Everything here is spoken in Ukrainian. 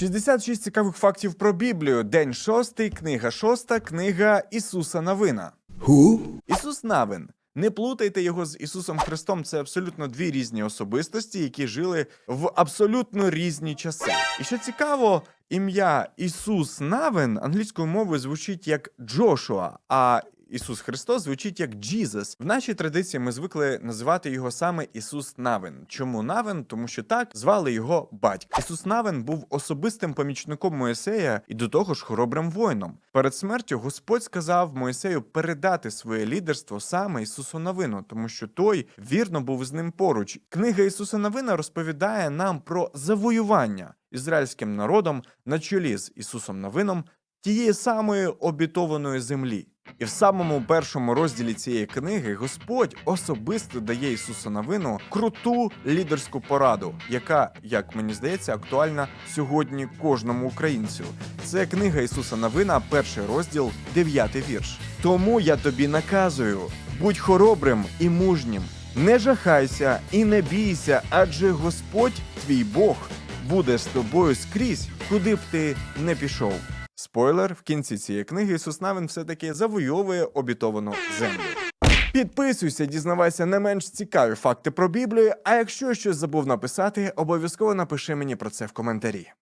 66 цікавих фактів про Біблію. День шостий, книга шоста, книга Ісуса Навина. Who? Ісус Навин. Не плутайте його з Ісусом Христом. Це абсолютно дві різні особистості, які жили в абсолютно різні часи. І що цікаво, ім'я Ісус Навин англійською мовою звучить як Джошуа, а Ісус Христос звучить як Джізус. В нашій традиції ми звикли називати його саме Ісус Навин. Чому Навин? Тому що так звали його батько. Ісус Навин був особистим помічником Моїсея і до того ж хоробрим воїном. Перед смертю Господь сказав Моїсею передати своє лідерство саме Ісусу Навину, тому що той вірно був з ним поруч. Книга Ісуса Навина розповідає нам про завоювання ізраїльським народом на чолі з Ісусом Навином тієї самої обітованої землі. І в самому першому розділі цієї книги Господь особисто дає Ісусу Навину круту лідерську пораду, яка, як мені здається, актуальна сьогодні кожному українцю. Це книга Ісуса Навина, перший розділ, дев'ятий вірш. Тому я тобі наказую: будь хоробрим і мужнім, не жахайся і не бійся, адже Господь, твій Бог, буде з тобою скрізь, куди б ти не пішов. Спойлер, в кінці цієї книги Ісус все-таки завойовує обітовану землю. Підписуйся, дізнавайся не менш цікаві факти про Біблію. А якщо щось забув написати, обов'язково напиши мені про це в коментарі.